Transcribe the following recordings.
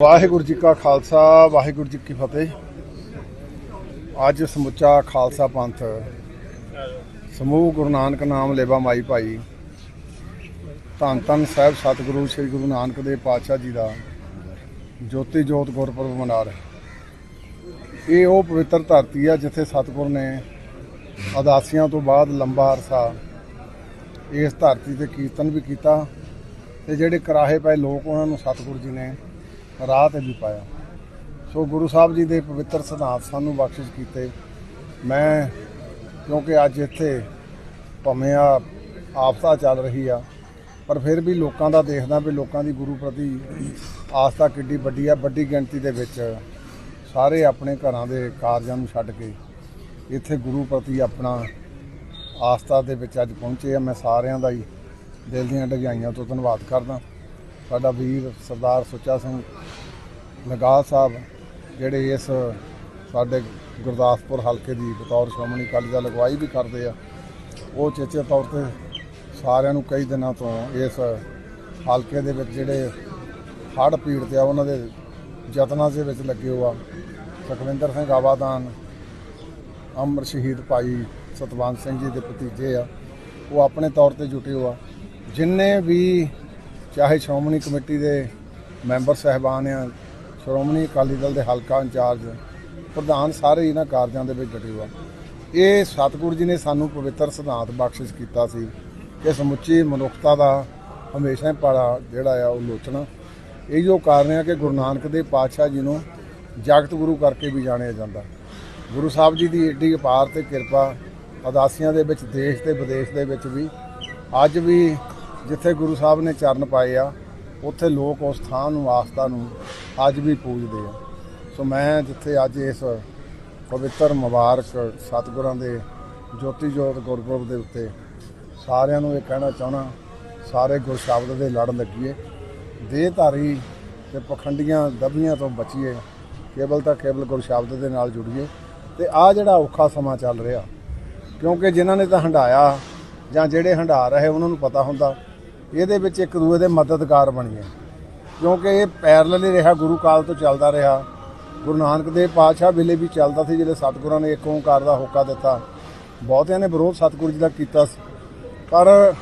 ਵਾਹਿਗੁਰੂ ਜੀ ਕਾ ਖਾਲਸਾ, ਵਾਹਿਗੁਰੂ ਜੀ ਕੀ ਫਤਿਹ। ਅੱਜ ਸਮੁੱਚਾ ਖਾਲਸਾ ਪੰਥ, ਸਮੂਹ ਗੁਰੂ ਨਾਨਕ ਨਾਮ ਲੇਵਾ ਮਾਈ ਭਾਈ, ਧੰਨ ਧੰਨ ਸਾਹਿਬ ਸਤਿਗੁਰੂ ਸ੍ਰੀ ਗੁਰੂ ਨਾਨਕ ਦੇਵ ਪਾਤਸ਼ਾਹ ਜੀ ਦਾ ਜੋਤੀ ਜੋਤ ਗੁਰਪੁਰਬ ਮਨਾ ਰਿਹਾ ਇਹ ਉਹ ਪਵਿੱਤਰ ਧਰਤੀ ਆ ਜਿੱਥੇ ਸਤਿਗੁਰ ਨੇ ਅਦਾਸੀਆਂ ਤੋਂ ਬਾਅਦ ਲੰਬਾ ਅਰਸਾ ਇਸ ਧਰਤੀ ਤੇ ਕੀਰਤਨ ਵੀ ਕੀਤਾ ਤੇ ਜਿਹੜੇ ਕਰਾਹੇ ਪਏ ਲੋਕ ਉਹਨਾਂ ਨੂੰ ਸਤਿਗੁਰੂ ਜੀ ਨੇ ਰਾਹ ਤੇ ਵੀ ਪਾਇਆ। ਸੋ ਗੁਰੂ ਸਾਹਿਬ ਜੀ ਦੇ ਪਵਿੱਤਰ ਸਿਧਾਂਤ ਸਾਨੂੰ ਬਖਸ਼ਿਸ਼ ਕੀਤੇ। ਮੈਂ, ਕਿਉਂਕਿ ਅੱਜ ਇੱਥੇ ਭਾਵੇਂ ਆ ਆਫਤਾ ਚੱਲ ਰਹੀ ਆ, ਪਰ ਫਿਰ ਵੀ ਲੋਕਾਂ ਦਾ ਦੇਖਦਾ ਵੀ ਲੋਕਾਂ ਦੀ ਗੁਰੂ ਪ੍ਰਤੀ ਆਸਥਾ ਕਿੱਡੀ ਵੱਡੀ ਆ, ਵੱਡੀ ਗਿਣਤੀ ਦੇ ਵਿੱਚ ਸਾਰੇ ਆਪਣੇ ਘਰਾਂ ਦੇ ਕਾਰਜਾਂ ਨੂੰ ਛੱਡ ਕੇ ਇੱਥੇ ਗੁਰੂ ਪ੍ਰਤੀ ਆਪਣਾ ਆਸਥਾ ਦੇ ਵਿੱਚ ਅੱਜ ਪਹੁੰਚੇ ਆ। ਮੈਂ ਸਾਰਿਆਂ ਦਾ ਹੀ ਦਿਲ ਦੀਆਂ ਡਗਾਈਆਂ ਤੋਂ ਧੰਨਵਾਦ ਕਰਦਾ। ਸਾਡਾ ਵੀਰ ਸਰਦਾਰ ਸੁੱਚਾ ਸਿੰਘ ਲਗਾ ਸਾਹਿਬ, ਜਿਹੜੇ ਇਸ ਸਾਡੇ ਗੁਰਦਾਸਪੁਰ ਹਲਕੇ ਦੀ ਬਤੌਰ ਸ਼੍ਰੋਮਣੀ ਅਕਾਲੀ ਦਲ ਅਗਵਾਈ ਵੀ ਕਰਦੇ ਆ, ਉਹ ਚੇਚੇ ਤੌਰ ਤੇ ਸਾਰਿਆਂ ਨੂੰ ਕਈ ਦਿਨਾਂ ਤੋਂ ਇਸ ਹਲਕੇ ਦੇ ਵਿੱਚ ਜਿਹੜੇ ਹੜ੍ਹ ਪੀੜਤ ਆ, ਉਹਨਾਂ ਦੇ ਯਤਨਾਂ ਦੇ ਵਿੱਚ ਲੱਗੇ ਹੋਆ ਸੁਖਵਿੰਦਰ ਸਿੰਘ ਆਵਾਦਾਨ, ਅਮਰ ਸ਼ਹੀਦ ਭਾਈ ਸਤਵੰਤ ਸਿੰਘ ਜੀ ਦੇ ਭਤੀਜੇ ਆ, ਉਹ ਆਪਣੇ ਤੌਰ ਤੇ ਜੁਟੇ ਹੋਆ ਜਿੰਨੇ ਵੀ ਚਾਹੇ ਸ਼੍ਰੋਮਣੀ ਕਮੇਟੀ ਦੇ ਮੈਂਬਰ, ਸਹਿਬਾਨ ਆ ਸ਼੍ਰੋਮਣੀ ਅਕਾਲੀ ਦਲ ਦੇ ਹਲਕਾ ਇੰਚਾਰਜ, ਪ੍ਰਧਾਨ ਸਾਰੇ ਇਹਨਾਂ ਕਾਰਜਾਂ ਦੇ ਵਿੱਚ ਜੁਟੇ ਹੋਆ ਇਹ ਸਤਿਗੁਰੂ ਜੀ ਨੇ ਸਾਨੂੰ ਪਵਿੱਤਰ ਸਿਧਾਂਤ ਬਖਸ਼ਿਸ਼ ਕੀਤਾ ਸੀ ਕਿ ਸਮੁੱਚੀ ਮਨੁੱਖਤਾ ਦਾ ਹਮੇਸ਼ਾ ਹੀ ਪਾੜਾ ਜਿਹੜਾ ਆ ਉਹ ਲੋਚਣਾ। ਇਹ ਜੋ ਕਾਰਨ ਆ ਕਿ ਗੁਰੂ ਨਾਨਕ ਦੇ ਪਾਤਸ਼ਾਹ ਜੀ ਨੂੰ ਜਗਤ ਗੁਰੂ ਕਰਕੇ ਵੀ ਜਾਣਿਆ ਜਾਂਦਾ। ਗੁਰੂ ਸਾਹਿਬ ਜੀ ਦੀ ਏਡੀ ਅਪਾਰ ਤੇ ਕਿਰਪਾ ਅਦਾਸੀਆਂ ਦੇ ਵਿੱਚ, ਦੇਸ਼ ਤੇ ਵਿਦੇਸ਼ ਦੇ ਵਿੱਚ ਵੀ, ਅੱਜ ਵੀ ਜਿੱਥੇ ਗੁਰੂ ਸਾਹਿਬ ਨੇ ਚਰਨ ਪਾਏ ਆ, ਉੱਥੇ ਲੋਕ ਉਸ ਥਾਂ ਨੂੰ, ਆਸਥਾ ਨੂੰ ਅੱਜ ਵੀ ਪੂਜਦੇ ਆ। ਸੋ ਮੈਂ ਜਿੱਥੇ ਅੱਜ ਇਸ ਪਵਿੱਤਰ, ਮੁਬਾਰਕ ਸਤਿਗੁਰਾਂ ਦੇ ਜੋਤੀ ਜੋਤ ਗੁਰਪੁਰਬ ਦੇ ਉੱਤੇ ਸਾਰਿਆਂ ਨੂੰ ਇਹ ਕਹਿਣਾ ਚਾਹਣਾ ਸਾਰੇ ਗੁਰਸ਼ਬਦ ਦੇ ਲੜਨ ਲੱਗੀਏ। ਦੇਹਧਾਰੀ ਤੇ ਪਖੰਡੀਆਂ ਦਬੀਆਂ ਤੋਂ ਬਚੀਏ, ਕੇਵਲ ਤਾਂ ਕੇਵਲ ਗੁਰਸ਼ਬਦ ਦੇ ਨਾਲ ਜੁੜੀਏ। ਤੇ ਆ ਜਿਹੜਾ ਔਖਾ ਸਮਾਂ ਚੱਲ ਰਿਹਾ, ਕਿਉਂਕਿ ਜਿਨ੍ਹਾਂ ਨੇ ਤਾਂ ਹੰਡਾਇਆ ਜਾਂ ਜਿਹੜੇ ਹੰਡਾ ਰਹੇ, ਉਹਨਾਂ ਨੂੰ ਪਤਾ ਹੁੰਦਾ, ਇਹਦੇ ਵਿੱਚ ਇੱਕ ਦੂਏ ਦੇ ਮਦਦਗਾਰ ਬਣੀਏ। ਕਿਉਂਕਿ ਇਹ ਪੈਰਲਲ ਹੀ ਰਿਹਾ, ਗੁਰੂ ਕਾਲ ਤੋਂ ਚੱਲਦਾ ਰਿਹਾ। ਗੁਰੂ ਨਾਨਕ ਦੇਵ ਪਾਤਸ਼ਾਹ ਵੇਲੇ ਵੀ ਚੱਲਦਾ ਸੀ, ਜਿਹੜੇ ਸਤਿਗੁਰਾਂ ਨੇ ਇੱਕ ਓੰਕਾਰ ਦਾ ਹੋਕਾ ਦਿੱਤਾ। ਬਹੁਤਿਆਂ ਨੇ ਵਿਰੋਧ ਸਤਿਗੁਰੂ ਜੀ ਦਾ ਕੀਤਾ ਸੀ। ਪਰ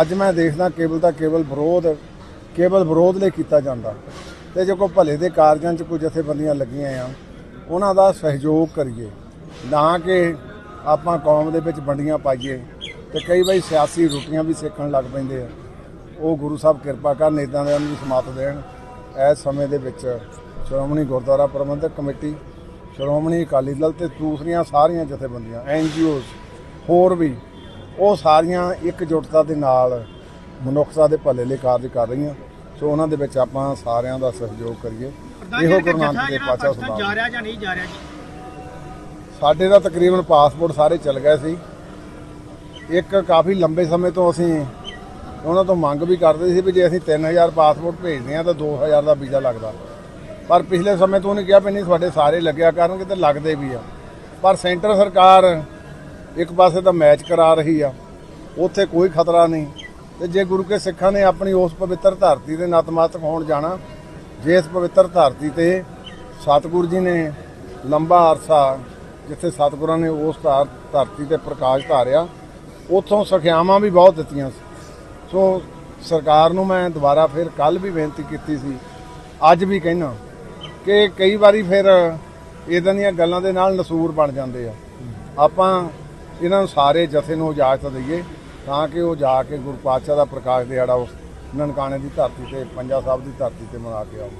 ਅੱਜ ਮੈਂ ਦੇਖਦਾ, ਕੇਵਲ ਤਾਂ ਕੇਵਲ ਵਿਰੋਧ ਕੇਵਲ ਵਿਰੋਧ ਲਈ ਕੀਤਾ ਜਾਂਦਾ। ਤੇ ਜੇ ਕੋਈ ਭਲੇ ਦੇ ਕਾਰਜਾਂ 'ਚ ਕੋਈ ਜਥੇਬੰਦੀਆਂ ਲੱਗੀਆਂ ਆ, ਉਹਨਾਂ ਦਾ ਸਹਿਯੋਗ ਕਰੀਏ। ਨਾ ਕਿ ਆਪਾਂ ਕੌਮ ਦੇ ਵਿੱਚ ਵੰਡੀਆਂ ਪਾਈਏ। ਤੇ ਕਈ ਵਾਰੀ ਸਿਆਸੀ ਰੋਟੀਆਂ ਵੀ ਸਿੱਖਣ ਲੱਗ ਪੈਂਦੇ ਆ। ਉਹ ਗੁਰੂ ਸਾਹਿਬ ਕਿਰਪਾ ਕਰਨ ਇਦਾਂ ਦੇ ਨੂੰ ਸਮਤ ਦੇਣ। ਇਸ ਸਮੇਂ ਦੇ ਵਿੱਚ ਸ਼੍ਰੋਮਣੀ ਗੁਰਦੁਆਰਾ ਪ੍ਰਬੰਧਕ ਕਮੇਟੀ ਸ਼੍ਰੋਮਣੀ ਅਕਾਲੀ ਦਲ ਤੇ ਦੂਸਰੀਆਂ ਸਾਰੀਆਂ ਜਥੇਬੰਦੀਆਂ ਐਨਜੀਓਜ਼ ਹੋਰ ਵੀ ਉਹ ਸਾਰੀਆਂ ਇਕਜੁੱਟਤਾ ਦੇ ਨਾਲ ਮਨੁੱਖਤਾ ਦੇ ਭਲੇ ਲਈ ਕਾਰਜ ਕਰ ਰਹੀਆਂ। ਸੋ ਉਹਨਾਂ ਦੇ ਵਿੱਚ ਆਪਾਂ ਸਾਰਿਆਂ ਦਾ ਸਹਿਯੋਗ ਕਰੀਏ। ਇਹੋ ਗੁਰੂ ਨਾਨਕ ਦੇਵ ਪਾਤਸ਼ਾਹ ਜਾ ਸੁਭਾਅ। ਰਿਹਾ ਜਾਂ ਨਹੀਂ ਜਾ ਰਿਹਾ ਜੀ? ਸਾਡੇ ਦਾ ਤਕਰੀਬਨ ਪਾਸਪੋਰਟ ਸਾਰੇ ਚੱਲ ਗਏ ਸੀ। ਇੱਕ ਕਾਫੀ ਲੰਬੇ ਸਮੇਂ ਤੋਂ ਅਸੀਂ ਉਹਨਾਂ ਤੋਂ ਮੰਗ ਵੀ ਕਰਦੇ ਸੀ ਵੀ ਜੇ ਅਸੀਂ 3000 ਪਾਸਪੋਰਟ ਭੇਜਦੇ ਹਾਂ ਤਾਂ 2000 ਦਾ ਵੀਜ਼ਾ ਲੱਗਦਾ। ਪਰ ਪਿਛਲੇ ਸਮੇਂ ਤੋਂ ਉਹਨੇ ਕਿਹਾ ਵੀ ਨਹੀਂ, ਤੁਹਾਡੇ ਸਾਰੇ ਲੱਗਿਆ ਕਰਨਗੇ ਤੇ ਲੱਗਦੇ ਵੀ ਆ। ਪਰ ਸੈਂਟਰ ਸਰਕਾਰ ਇੱਕ ਪਾਸੇ ਤਾਂ ਮੈਚ ਕਰਾ ਰਹੀ ਆ, ਉੱਥੇ ਕੋਈ ਖਤਰਾ ਨਹੀਂ। ਤੇ ਜੇ ਗੁਰੂ ਕੇ ਸਿੱਖਾਂ ਨੇ ਆਪਣੀ ਉਸ ਪਵਿੱਤਰ ਧਰਤੀ ਦੇ ਨਤਮਸਤਕ ਹੋਣ ਜਾਣਾ, ਜੇ ਇਸ ਪਵਿੱਤਰ ਧਰਤੀ ਤੇ ਸਤਿਗੁਰੂ ਜੀ ਨੇ ਲੰਬਾ ਅਰਸਾ ਜਿੱਥੇ ਸਤਿਗੁਰਾਂ ਨੇ ਉਸ ਧਾਰ- ਧਰਤੀ ਤੇ ਪ੍ਰਕਾਸ਼ ਧਾਰਿਆ, ਉਥੋਂ ਸਖਿਆਵਾਂ ਵੀ ਬਹੁਤ ਦਿੱਤੀਆਂ ਸੀ। ਸੋ ਸਰਕਾਰ ਨੂੰ ਮੈਂ ਦੁਬਾਰਾ ਫਿਰ ਕੱਲ ਵੀ ਬੇਨਤੀ ਕੀਤੀ ਸੀ, ਅੱਜ ਵੀ ਕਹਿਣਾ ਕਿ ਕਈ ਵਾਰੀ ਫਿਰ ਇਦਾਂ ਦੀਆਂ ਗੱਲਾਂ ਦੇ ਨਾਲ ਨਸੂਰ ਬਣ ਜਾਂਦੇ ਆ। ਆਪਾਂ ਇਹਨਾਂ ਨੂੰ ਸਾਰੇ ਜਥੇ ਨੂੰ ਇਜਾਜ਼ਤ ਦਈਏ ਤਾਂ ਕਿ ਉਹ ਜਾ ਕੇ ਗੁਰੂ ਪਾਤਸ਼ਾਹ ਦਾ ਪ੍ਰਕਾਸ਼ ਦਿਹਾੜਾ ਉਸ ਨਨਕਾਣੇ ਦੀ ਧਰਤੀ ਤੇ, ਪੰਜਾ ਸਾਹਿਬ ਦੀ ਧਰਤੀ ਤੇ ਮਨਾ ਕੇ ਆਓ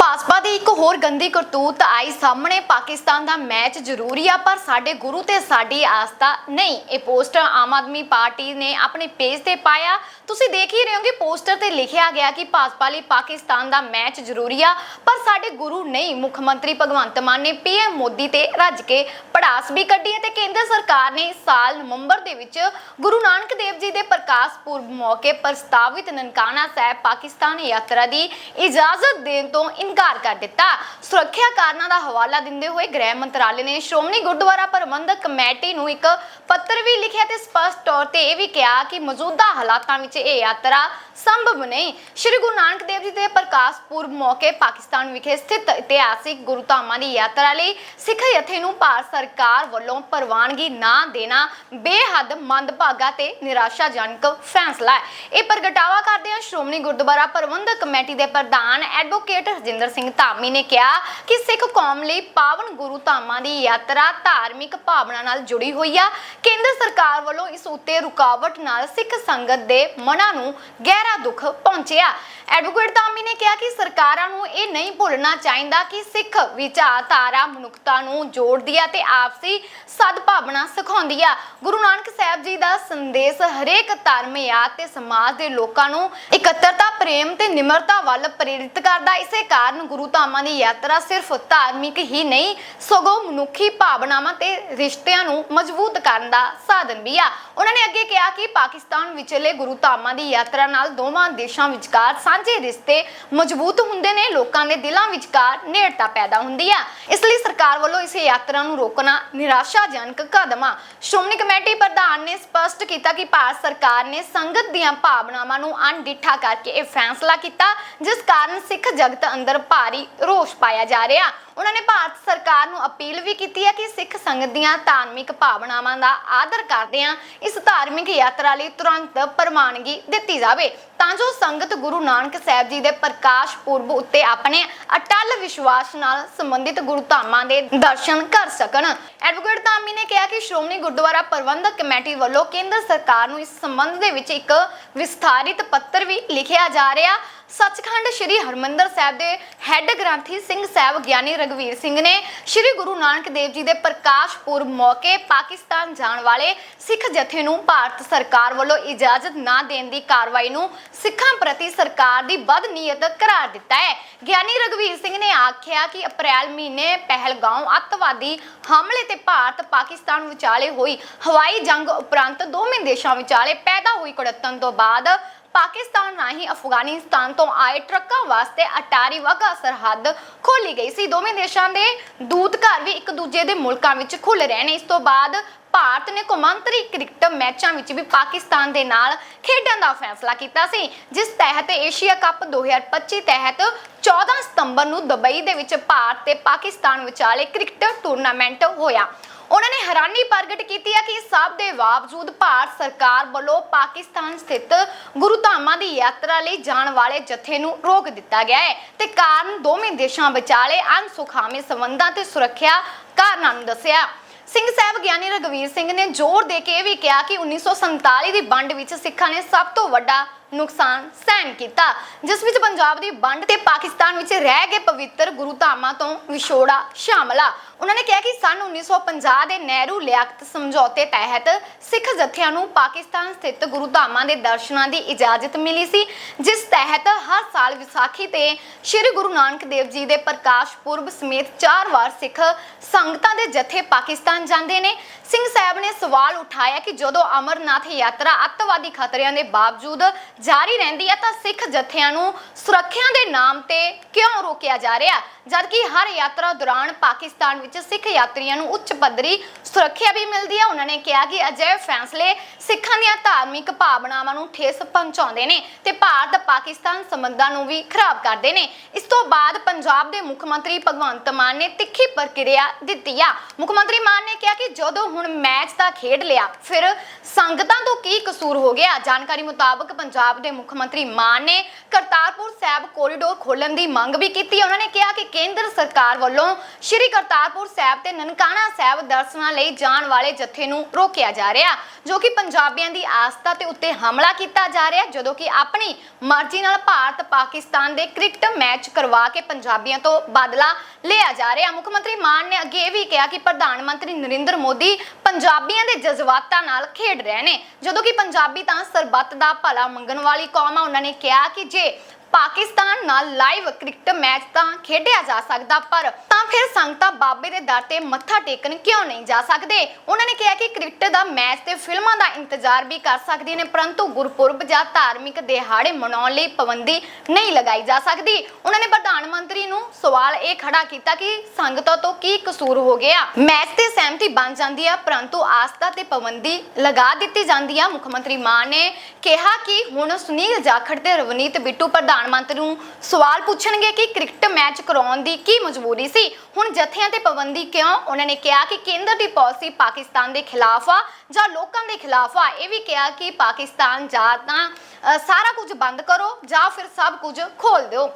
ਭਾਜਪਾ ਦੀ ਇੱਕ ਹੋਰ ਗੰਦੀ ਕਰਤੂਤ ਆਈ ਸਾਹਮਣੇ। ਪਾਕਿਸਤਾਨ ਦਾ ਮੈਚ ਜ਼ਰੂਰੀ ਆ, ਪਰ ਸਾਡੇ ਗੁਰੂ ਤੇ ਸਾਡੀ ਆਸਥਾ ਨਹੀਂ। ਇਹ ਪੋਸਟਰ ਆਮ ਆਦਮੀ ਪਾਰਟੀ ਨੇ ਆਪਣੇ ਪੇਜ ਤੇ ਪਾਇਆ। ਤੁਸੀਂ ਦੇਖ ਹੀ ਰਹੇ ਹੋਗੇ ਪੋਸਟਰ ਤੇ ਲਿਖਿਆ ਗਿਆ ਕਿ ਭਾਜਪਾ ਲਈ ਪਾਕਿਸਤਾਨ ਦਾ ਮੈਚ ਜ਼ਰੂਰੀ ਆ, ਪਰ ਸਾਡੇ ਗੁਰੂ ਨਹੀਂ। ਮੁੱਖ ਮੰਤਰੀ ਭਗਵੰਤ ਮਾਨ ਨੇ ਪੀਐਮ ਮੋਦੀ ਤੇ ਰੱਜ ਕੇ ਪੜਾਸ ਵੀ ਕੱਢੀ ਹੈ ਤੇ ਕੇਂਦਰ ਸਰਕਾਰ ਨੇ ਸਾਲ ਨਵੰਬਰ ਦੇ ਵਿੱਚ ਗੁਰੂ ਨਾਨਕ ਦੇਵ ਜੀ ਦੇ ਪ੍ਰਕਾਸ਼ ਪੁਰਬ ਮੌਕੇ ਪ੍ਰਸਤਾਵਿਤ ਨਨਕਾਣਾ ਸਾਹਿਬ ਪਾਕਿਸਤਾਨ ਯਾਤਰਾ ਦੀ ਇਜਾਜ਼ਤ ਦੇਣ ਤੋਂ ਇਨਕਾਰ ਕਰ ਦਿੱਤਾ। ਸੁਰੱਖਿਆ ਕਾਰਨਾਂ ਦਾ ਹਵਾਲਾ ਦਿੰਦੇ ਹੋਏ ਗ੍ਰਹਿ ਮੰਤਰਾਲੇ ਨੇ ਸ਼੍ਰੋਮਣੀ ਗੁਰਦੁਆਰਾ ਪ੍ਰਬੰਧਕ ਕਮੇਟੀ ਨੂੰ ਇੱਕ ਪੱਤਰ ਵੀ ਲਿਖਿਆ ਤੇ ਸਪਸ਼ਟ ਤੌਰ ਤੇ ਇਹ ਵੀ ਕਿਹਾ ਕਿ ਮੌਜੂਦਾ ਹਾਲਾਤਾਂ ਵਿੱਚ ਇਹ ਯਾਤਰਾ ਸੰਭਵ ਨਹੀਂ। ਸ਼੍ਰੀ ਗੁਰੂ ਨਾਨਕ ਦੇਵ ਜੀ ਦੇ ਪ੍ਰਕਾਸ਼ ਪੁਰਬ ਮੌਕੇ ਪਾਕਿਸਤਾਨ ਵਿਖੇ ਸਥਿਤ ਇਤਿਹਾਸਿਕ ਗੁਰਧਾਮਾਂ ਦੀ ਯਾਤਰਾ ਲਈ ਸਿੱਖ ਜਥੇ ਨੂੰ ਭਾਰਤ ਸਰਕਾਰ ਵੱਲੋਂ ਪ੍ਰਵਾਨਗੀ ਨਾ ਦੇਣਾ ਬੇਹੱਦ ਮੰਦਭਾਗਾ ਤੇ ਨਿਰਾਸ਼ਾਜਨਕ ਫੈਸਲਾ ਹੈ। ਇਹ ਪ੍ਰਗਟਾਵਾ ਕਰਦਿਆਂ ਸ਼੍ਰੋਮਣੀ ਗੁਰਦੁਆਰਾ ਪ੍ਰਬੰਧਕ ਕਮੇਟੀ ਦੇ ਪ੍ਰਧਾਨ ਐਡਵੋਕੇਟ ਰਜਿੰਦਰ ਸਿੰਘ ਧਾਮੀ ਨੇ ਕਿਹਾ ਕਿ ਸਿੱਖ ਕੌਮ ਲਈ ਪਾਵਨ ਗੁਰੂ ਧਾਮਾਂ ਦੀ ਯਾਤਰਾ ਧਾਰਮਿਕ ਭਾਵਨਾ ਨਾਲ ਜੁੜੀ ਹੋਈ ਆ। ਕੇਂਦਰ ਸਰਕਾਰ ਵੱਲੋਂ ਇਸ ਉੱਤੇ ਰੁਕਾਵਟ ਨਾਲ ਸਿੱਖ ਸੰਗਤ ਦੇ ਮਨਾਂ ਨੂੰ ਗਹਿਰਾ ਦੁੱਖ ਪਹੁੰਚਿਆ। ਐਡਵੋਕੇਟ ਧਾਮੀ ਨੇ ਕਿਹਾ ਕਿ ਸਰਕਾਰਾਂ ਨੂੰ ਇਹ ਨਹੀਂ ਭੁੱਲਣਾ ਚਾਹੀਦਾ ਕਿ ਸਿੱਖ ਵਿਚਾਰਧਾਰਾ ਮਨੁੱਖਤਾ ਨੂੰ ਜੋੜਦੀ ਆ ਤੇ ਆਪਸੀ ਸਦਭਾਵਨਾ ਸਿਖਾਉਂਦੀ ਆ। ਗੁਰੂ ਨਾਨਕ ਸਾਹਿਬ ਜੀ ਦਾ ਸੰਦੇਸ਼ ਹਰੇਕ ਧਰਮ ਯਾਦ ਤੇ ਸਮਾਜ ਦੇ ਲੋਕਾਂ ਨੂੰ ਇਕੱਤਰਤਾ, ਪ੍ਰੇਮ ਤੇ ਨਿਮਰਤਾ ਵੱਲ ਪ੍ਰੇਰਿਤ ਕਰਦਾ, ਇਸੇ ਕਾਰਨ ਗੁਰੂ ਧਾਮਾਂ ਦੀ ਯਾਤਰਾ ਸਿਰਫ ਧਾਰਮਿਕ ਹੀ ਨਹੀਂ, ਸਗੋਂ ਮਨੁੱਖੀ ਭਾਵਨਾਵਾਂ ਤੇ ਰਿਸ਼ਤਿਆਂ ਨੂੰ ਮਜ਼ਬੂਤ ਕਰਨ ਦਾ ਸਾਧਨ ਵੀ ਆ। ਉਹਨਾਂ ਨੇ ਅੱਗੇ ਕਿਹਾ ਕਿ ਪਾਕਿਸਤਾਨ ਵਿਚਲੇ ਗੁਰੂ ਧਾਮਾਂ ਦੀ ਯਾਤਰਾ ਨਾਲ ਦੋਵਾਂ ਦੇਸ਼ਾਂ ਵਿਚਕਾਰ ਸਾਂਝੇ ਰਿਸ਼ਤੇ ਮਜ਼ਬੂਤ ਹੁੰਦੇ ਨੇ, ਲੋਕਾਂ ਦੇ ਦਿਲਾਂ ਵਿਚਕਾਰ ਨੇੜਤਾ ਪੈਦਾ ਹੁੰਦੀ ਆ। ਇਸ ਲਈ ਸਰਕਾਰ ਵੱਲੋਂ ਇਸ ਯਾਤਰਾ ਨੂੰ ਰੋਕਣਾ ਨਿਰਾਸ਼ਾਜਨਕ ਕਦਮ ਆ। ਸ਼੍ਰੋਮਣੀ ਕਮੇਟੀ ਪ੍ਰਧਾਨ ਨੇ ਸਪਸ਼ਟ ਕੀਤਾ ਕਿ ਭਾਰਤ ਸਰਕਾਰ ਨੇ ਸੰਗਤ ਦੀਆਂ ਭਾਵਨਾਵਾਂ ਨੂੰ ਅਣਡਿੱਠਾ ਕਰਕੇ ਇਹ ਫੈਸਲਾ ਕੀਤਾ, ਜਿਸ ਕਾਰਨ ਸਿੱਖ ਜਗਤ ਅੰਦਰ ਭਾਰੀ ਰੋਸ ਪਾਇਆ ਜਾ ਰਿਹਾ। ਉਹਨਾਂ ਨੇ ਭਾਰਤ ਸਰਕਾਰ ਨੂੰ ਅਪੀਲ ਵੀ ਕੀਤੀ ਹੈ ਕਿ ਸਿੱਖ ਸੰਗਤ ਦੀਆਂ ਧਾਰਮਿਕ ਭਾਵਨਾਵਾਂ ਦਾ ਆਦਰ ਕਰਦਿਆਂ ਇਸ ਧਾਰਮਿਕ ਯਾਤਰਾ ਲਈ ਤੁਰੰਤ ਪ੍ਰਵਾਨਗੀ ਦਿੱਤੀ ਜਾਵੇ। ਤਾਂ ਜੋ ਸੰਗਤ ਗੁਰੂ ਨਾਨਕ ਸਾਹਿਬ ਜੀ ਦੇ ਪ੍ਰਕਾਸ਼ ਪੁਰਬ ਉੱਤੇ ਆਪਣੇ ਅਟਲ ਵਿਸ਼ਵਾਸ ਨਾਲ ਸੰਬੰਧਿਤ ਗੁਰੂ ਧਾਮਾਂ ਦੇ ਦਰਸ਼ਨ ਕਰ ਸਕਣ। ਐਡਵੋਕੇਟ ਧਾਮੀ ਨੇ ਕਿਹਾ ਕਿ ਸ਼੍ਰੋਮਣੀ ਗੁਰਦੁਆਰਾ ਪ੍ਰਬੰਧਕ ਕਮੇਟੀ ਵੱਲੋਂ ਕੇਂਦਰ ਸਰਕਾਰ ਨੂੰ ਇਸ ਸੰਬੰਧ ਦੇ ਵਿੱਚ ਇੱਕ ਵਿਸਥਾਰਿਤ ਪੱਤਰ ਵੀ ਲਿਖਿਆ ਜਾ ਰਿਹਾ। ਸੱਚਖੰਡ ਸ੍ਰੀ ਹਰਮੰਦਰ ਸਾਹਿਬ ਦੇ ਹੈੱਡ ਗ੍ਰੰਥੀ ਸਿੰਘ ਸਾਹਿਬ ਗਿਆਨੀ ਰਗਵੀਰ ਸਿੰਘ ਨੇ ਸ੍ਰੀ ਗੁਰੂ ਨਾਨਕ ਦੇਵ ਜੀ ਦੇ ਪ੍ਰਕਾਸ਼ ਪੁਰਬ ਮੌਕੇ ਪਾਕਿਸਤਾਨ ਜਾਣ ਵਾਲੇ ਸਿੱਖ ਜਥੇ ਨੂੰ ਭਾਰਤ ਸਰਕਾਰ ਵੱਲੋਂ ਇਜਾਜ਼ਤ ਨਾ ਦੇਣ ਦੀ ਕਾਰਵਾਈ ਨੂੰ ਸਿੱਖਾਂ ਪ੍ਰਤੀ ਸਰਕਾਰ ਦੀ ਬਦਨੀਅਤ ਕਰਾਰ ਦਿੱਤਾ ਹੈ। ਗਿਆਨੀ ਰਗਵੀਰ ਸਿੰਘ ਨੇ ਆਖਿਆ ਕਿ ਅਪ੍ਰੈਲ ਮਹੀਨੇ ਪਹਿਲਗਾਉਂ ਅੱਤਵਾਦੀ ਹਮਲੇ ਤੇ ਭਾਰਤ ਪਾਕਿਸਤਾਨ ਵਿਚਾਲੇ ਹੋਈ ਹਵਾਈ ਜੰਗ ਉਪਰੰਤ ਦੋਵੇਂ ਦੇਸ਼ਾਂ ਵਿਚਾਲੇ ਪੈਦਾ ਹੋਈ ਕੁੜੱਤਣ ਤੋਂ ਬਾਅਦ ਪਾਕਿਸਤਾਨ ਰਾਹੀਂ ਅਫਗਾਨਿਸਤਾਨ ਤੋਂ ਆਏ ਟਰੱਕਾਂ ਵਾਸਤੇ ਅਟਾਰੀ ਵਾਘਾ ਸਰਹੱਦ ਖੋਲੀ ਗਈ ਸੀ। ਦੋਵੇਂ ਦੇਸ਼ਾਂ ਦੇ ਦੂਤ ਘਰ ਵੀ ਇੱਕ ਦੂਜੇ ਦੇ ਮੁਲਕਾਂ ਵਿੱਚ ਖੁੱਲ ਰਹੇ ਨੇ। ਇਸ ਤੋਂ ਬਾਅਦ ਭਾਰਤ ਨੇ ਕੌਮਾਂਤਰੀ ਕ੍ਰਿਕਟ ਮੈਚਾਂ ਵਿੱਚ ਵੀ ਪਾਕਿਸਤਾਨ ਦੇ ਨਾਲ ਖੇਡਣ ਦਾ ਫੈਸਲਾ ਕੀਤਾ ਸੀ, ਜਿਸ ਤਹਿਤ ਏਸ਼ੀਆ ਕੱਪ 2025 ਤਹਿਤ 14 ਸਤੰਬਰ ਨੂੰ ਦੁਬਈ ਦੇ ਵਿੱਚ ਭਾਰਤ ਤੇ ਪਾਕਿਸਤਾਨ ਵਿਚਾਲੇ ਕ੍ਰਿਕਟ ਟੂਰਨਾਮੈਂਟ ਹੋਇਆ। ਉਹਨਾਂ ਨੇ ਹੈਰਾਨੀ ਪ੍ਰਗਟ ਕੀਤੀ ਹੈ ਕਿ ਸਭ ਦੇ ਬਾਵਜੂਦ ਭਾਰਤ ਸਰਕਾਰ ਵੱਲੋਂ ਪਾਕਿਸਤਾਨ ਸਥਿਤ ਗੁਰੂ ਦੀ ਯਾਤਰਾ ਲਈ ਜਾਣ ਵਾਲੇ ਜਥੇ ਨੂੰ ਰੋਕ ਦਿੱਤਾ ਗਿਆ ਹੈ ਤੇ ਕਾਰਨ ਦੋਵੇਂ ਦੇਸ਼ਾਂ ਵਿਚਾਲੇ ਅਣਸੁਖਾਵੇਂ ਸੰਬੰਧਾਂ ਤੇ ਸੁਰੱਖਿਆ ਕਾਰਨਾਂ ਨੂੰ ਦੱਸਿਆ। ਸਿੰਘ ਸਾਹਿਬ ਗਿਆਨੀ ਰਗਵੀਰ ਸਿੰਘ ਨੇ ਜ਼ੋਰ ਦੇ ਕੇ ਇਹ ਵੀ ਕਿਹਾ ਕਿ 1947 ਦੀ ਵੰਡ ਵਿੱਚ ਸਿੱਖਾਂ ਨੇ ਸਭ ਤੋਂ ਵੱਡਾ ਨੁਕਸਾਨ ਸਹਿਣ ਕੀਤਾ, ਜਿਸ ਵਿੱਚ ਪੰਜਾਬ ਦੀ ਵੰਡ ਤੇ ਪਾਕਿਸਤਾਨ ਵਿੱਚ ਰਹਿ ਗਏ ਪਵਿੱਤਰ ਗੁਰੂ ਧਾਮਾਂ ਤੋਂ ਵਿਛੋੜਾ ਸ਼ਾਮਲ ਆ। ਉਹਨਾਂ ਨੇ ਕਿਹਾ ਕਿ ਸਨ 1950 ਦੇ ਨਹਿਰੂ ਲਿਆਕਤ ਸਮਝੌਤੇ ਤਹਿਤ ਸਿੱਖ ਜਥਿਆਂ ਨੂੰ ਪਾਕਿਸਤਾਨ ਸਥਿਤ ਗੁਰੂ ਦੇ ਦਰਸ਼ਨਾਂ ਦੀ ਇਜਾਜ਼ਤ ਮਿਲੀ ਸੀ, ਜਿਸ ਤਹਿਤ ਹਰ ਸਾਲ ਵਿਸਾਖੀ ਤੇ ਸ੍ਰੀ ਗੁਰੂ ਨਾਨਕ ਦੇਵ ਜੀ ਦੇ ਪ੍ਰਕਾਸ਼ ਪੁਰਬ ਸਮੇਤ ਚਾਰ ਵਾਰ ਸਿੱਖ ਸੰਗਤਾਂ ਦੇ ਜਥੇ ਪਾਕਿਸਤਾਨ ਜਾਂਦੇ ਨੇ। ਸਿੰਘ ਸਾਹਿਬ ਨੇ ਸਵਾਲ ਉਠਾਇਆ ਕਿ ਜਦੋਂ ਅਮਰਨਾਥ ਯਾਤਰਾ ਅੱਤਵਾਦੀ ਖਤਰਿਆਂ ਦੇ ਬਾਵਜੂਦ ਜਾਰੀ ਰਹਿੰਦੀ ਹੈ ਤਾਂ ਸਿੱਖ ਜਥਿਆਂ ਨੂੰ ਸੁਰੱਖਿਆ ਦੇ ਨਾਮ ਤੇ ਕਿਉਂ ਰੋਕਿਆ ਜਾ ਰਿਹਾ? ਜਦਕਿ ਹਰ ਯਾਤਰਾ ਦੌਰਾਨ ਪਾਕਿਸਤਾਨ ਵਿੱਚ ਸਿੱਖ ਯਾਤਰੀਆਂ ਨੂੰ ਉੱਚ ਪੱਧਰੀ ਸੁਰੱਖਿਆ ਵੀ ਮਿਲਦੀ ਹੈ ਉਹਨਾਂ ਨੇ ਕਿਹਾ ਕਿ ਅਜਿਹੇ ਫੈਸਲੇ ਸਿੱਖਾਂ ਦੀਆਂ ਧਾਰਮਿਕ ਭਾਵਨਾਵਾਂ ਨੂੰ ਠੇਸ ਪਹੁੰਚਾਉਂਦੇ ਨੇ ਤੇ ਭਾਰਤ ਪਾਕਿਸਤਾਨ ਸੰਬੰਧਾਂ ਨੂੰ ਵੀ ਖਰਾਬ ਕਰਦੇ ਨੇ। ਇਸ ਤੋਂ ਬਾਅਦ ਪੰਜਾਬ ਦੇ ਮੁੱਖ ਮੰਤਰੀ ਭਗਵੰਤ ਮਾਨ ਨੇ ਤਿੱਖੀ ਪ੍ਰਕਿਰਿਆ ਦਿੱਤੀ ਆ। ਮੁੱਖ ਮੰਤਰੀ ਮਾਨ ਨੇ ਕਿਹਾ ਕਿ ਜਦੋਂ ਹੁਣ ਮੈਚ ਦਾ ਖੇਡ ਲਿਆ, ਫਿਰ ਸੰਗਤਾਂ ਤੋਂ ਕੀ ਕਸੂਰ ਹੋ ਗਿਆ? ਜਾਣਕਾਰੀ ਮੁਤਾਬਕ ਪੰਜਾਬ ਦੇ ਮੁੱਖ ਮੰਤਰੀ ਮਾਨ ਨੇ ਕਰਤਾਰਪੁਰ ਸਾਹਿਬ ਕੋਰੀਡੋਰ ਖੋਲਣ ਦੀ ਮੰਗ ਵੀ ਕੀਤੀ। ਉਹਨਾਂ ਨੇ ਕਿਹਾ ਕਿ ਕੇਂਦਰ ਸਰਕਾਰ ਵੱਲੋਂ ਸ਼੍ਰੀ ਕਰਤਾਰਪੁਰ ਸਾਹਿਬ ਤੇ ਨਨਕਾਣਾ ਸਾਹਿਬ ਦਰਸ਼ਨਾਂ ਲਈ ਜਾਣ ਵਾਲੇ ਜਥੇ ਨੂੰ ਰੋਕਿਆ ਜਾ ਰਿਹਾ, ਜੋ ਕਿ ਪੰਜਾਬੀਆਂ ਦੀ ਆਸਥਾ ਤੇ ਉੱਤੇ ਹਮਲਾ ਕੀਤਾ ਜਾ ਰਿਹਾ, ਜਦੋਂ ਕਿ ਆਪਣੀ ਮਰਜ਼ੀ ਨਾਲ ਭਾਰਤ ਪਾਕਿਸਤਾਨ ਦੇ ਕ੍ਰਿਕਟ ਮੈਚ ਕਰਵਾ ਕੇ ਪੰਜਾਬੀਆਂ ਤੋਂ ਬਦਲਾ ਲਿਆ ਜਾ ਰਿਹਾ। ਮੁੱਖ ਮੰਤਰੀ ਮਾਨ ਨੇ ਅੱਗੇ ਇਹ ਵੀ ਕਿਹਾ ਕਿ ਪ੍ਰਧਾਨ ਮੰਤਰੀ ਨਰਿੰਦਰ ਮੋਦੀ ਪੰਜਾਬੀਆਂ ਦੇ ਜਜ਼ਬਾਤਾਂ ਨਾਲ ਖੇਡ ਰਹੇ ਨੇ। ਜਦੋਂ ਕਿ ਪੰਜਾਬੀ ਤਾਂ ਸਰਬੱਤ ਦਾ ਭਲਾ ਮੰਗਣ ਵਾਲੀ ਕੌਮ ਆ, ਉਹਨਾਂ ਨੇ ਕਿਹਾ ਕਿ ਜੇ ਪਾਕਿਸਤਾਨ ਨਾਲ ਲਾਈਵ ਕ੍ਰਿਕਟ ਮੈਚ ਤਾਂ ਖੇਡਿਆ ਜਾ ਸਕਦਾ, ਪਰ ਤਾਂ ਫਿਰ ਸੰਗਤਾਂ ਬਾਬੇ ਦੇ ਦਰ ਤੇ ਮੱਥਾ ਟੇਕਣ ਕਿਉਂ ਨਹੀਂ ਜਾ ਸਕਦੇ? ਉਹਨਾਂ ਨੇ ਕਿਹਾ ਕਿ ਕ੍ਰਿਕਟ ਦਾ ਮੈਚ ਤੇ ਫਿਲਮਾਂ ਦਾ ਇੰਤਜ਼ਾਰ ਵੀ ਕਰ ਸਕਦੀਆਂ ਨੇ, ਪਰੰਤੂ ਗੁਰਪੁਰਬ ਜਾਂ ਧਾਰਮਿਕ ਦਿਹਾੜੇ ਮਨਾਉਣ ਲਈ ਪਾਬੰਦੀ ਨਹੀਂ ਲਗਾਈ ਜਾ ਸਕਦੀ। ਉਹਨਾਂ ਨੇ ਪ੍ਰਧਾਨ ਮੰਤਰੀ ਨੂੰ ਸਵਾਲ ਇਹ ਖੜਾ ਕੀਤਾ ਕਿ ਸੰਗਤਾਂ ਤੋਂ ਕੀ ਕਸੂਰ ਹੋ ਗਿਆ? ਮੈਚ ਤੇ ਸਹਿਮਤੀ ਬਣ ਜਾਂਦੀ ਆ, ਪਰੰਤੂ ਆਸਥਾ ਤੇ ਪਾਬੰਦੀ ਲਗਾ ਦਿੱਤੀ ਜਾਂਦੀ ਆ। ਮੁੱਖ ਮੰਤਰੀ ਮਾਨ ਨੇ ਕਿਹਾ ਕਿ ਹੁਣ ਸੁਨੀਲ ਜਾਖੜ ਤੇ ਰਵਨੀਤ ਬਿੱਟੂ ਪ੍ਰਧਾਨ ਮੰਤਰੀ ਨੂੰ ਸਵਾਲ ਪੁੱਛਣਗੇ ਕਿ ਕ੍ਰਿਕਟ ਮੈਚ ਕਰਾਉਣ ਦੀ ਕੀ ਮਜਬੂਰੀ ਸੀ? ਹੁਣ ਜਥਿਆਂ ਤੇ ਪਾਬੰਦੀ ਕਿਉਂ? ਉਹਨਾਂ ਨੇ ਕਿਹਾ ਕਿ ਕੇਂਦਰ ਦੀ ਪਾਲਿਸੀ ਪਾਕਿਸਤਾਨ ਦੇ ਖਿਲਾਫ ਆ ਜਾਂ ਲੋਕਾਂ ਦੇ ਖਿਲਾਫ ਆ। ਇਹ ਵੀ ਕਿਹਾ ਕਿ ਪਾਕਿਸਤਾਨ ਜਾਂ ਤਾਂ ਸਾਰਾ ਕੁਝ ਬੰਦ ਕਰੋ ਜਾਂ ਫਿਰ ਸਭ ਕੁਝ ਖੋਲ ਦਿਓ।